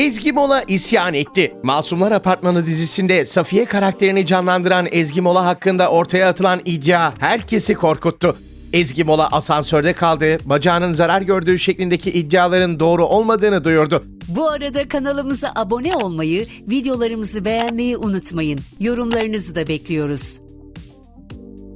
Ezgi Mola isyan etti. Masumlar Apartmanı dizisinde Safiye karakterini canlandıran Ezgi Mola hakkında ortaya atılan iddia herkesi korkuttu. Ezgi Mola asansörde kaldı, bacağının zarar gördüğü şeklindeki iddiaların doğru olmadığını duyurdu. Bu arada kanalımıza abone olmayı, videolarımızı beğenmeyi unutmayın. Yorumlarınızı da bekliyoruz.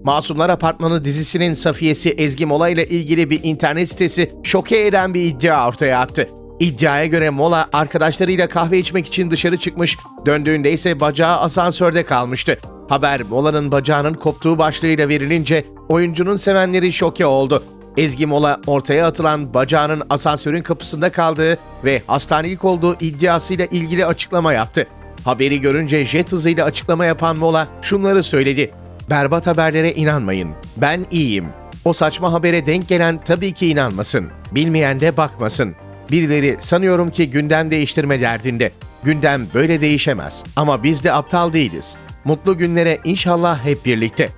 Masumlar Apartmanı dizisinin Safiyesi Ezgi Mola ile ilgili bir internet sitesi şoke eden bir iddia ortaya attı. İddiaya göre Mola arkadaşlarıyla kahve içmek için dışarı çıkmış, döndüğünde ise bacağı asansörde kalmıştı. Haber Mola'nın bacağının koptuğu başlığıyla verilince oyuncunun sevenleri şoke oldu. Ezgi Mola ortaya atılan bacağının asansörün kapısında kaldığı ve hastanelik olduğu iddiasıyla ilgili açıklama yaptı. Haberi görünce jet hızıyla açıklama yapan Mola şunları söyledi. Berbat haberlere inanmayın. Ben iyiyim. O saçma habere denk gelen tabii ki inanmasın. Bilmeyen de bakmasın. Birileri sanıyorum ki gündem değiştirme derdinde. Gündem böyle değişemez. Ama biz de aptal değiliz. Mutlu günlere inşallah hep birlikte.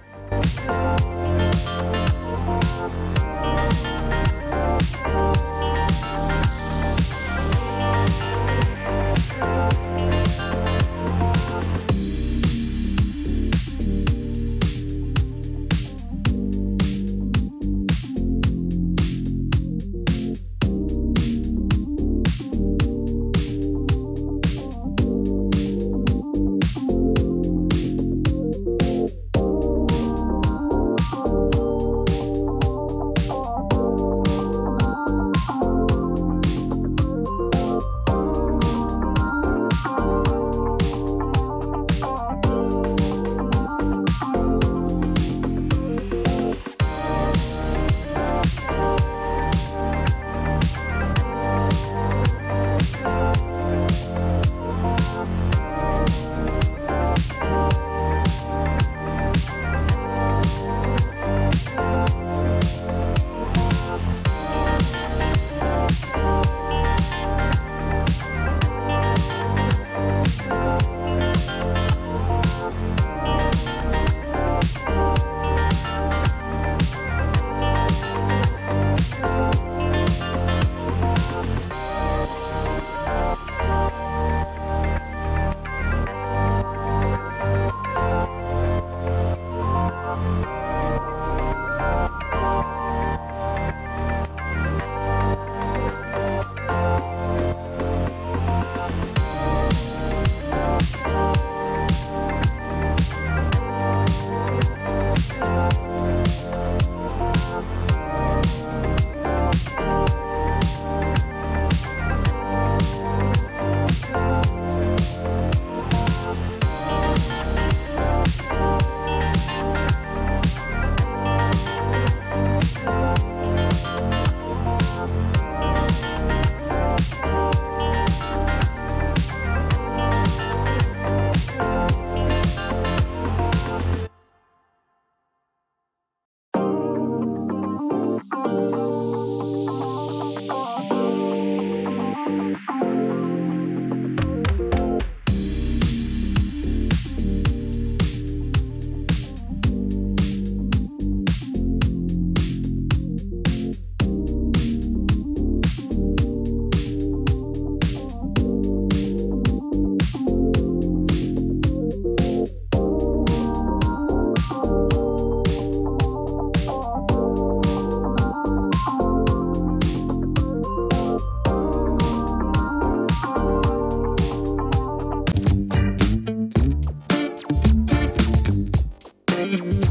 Bye.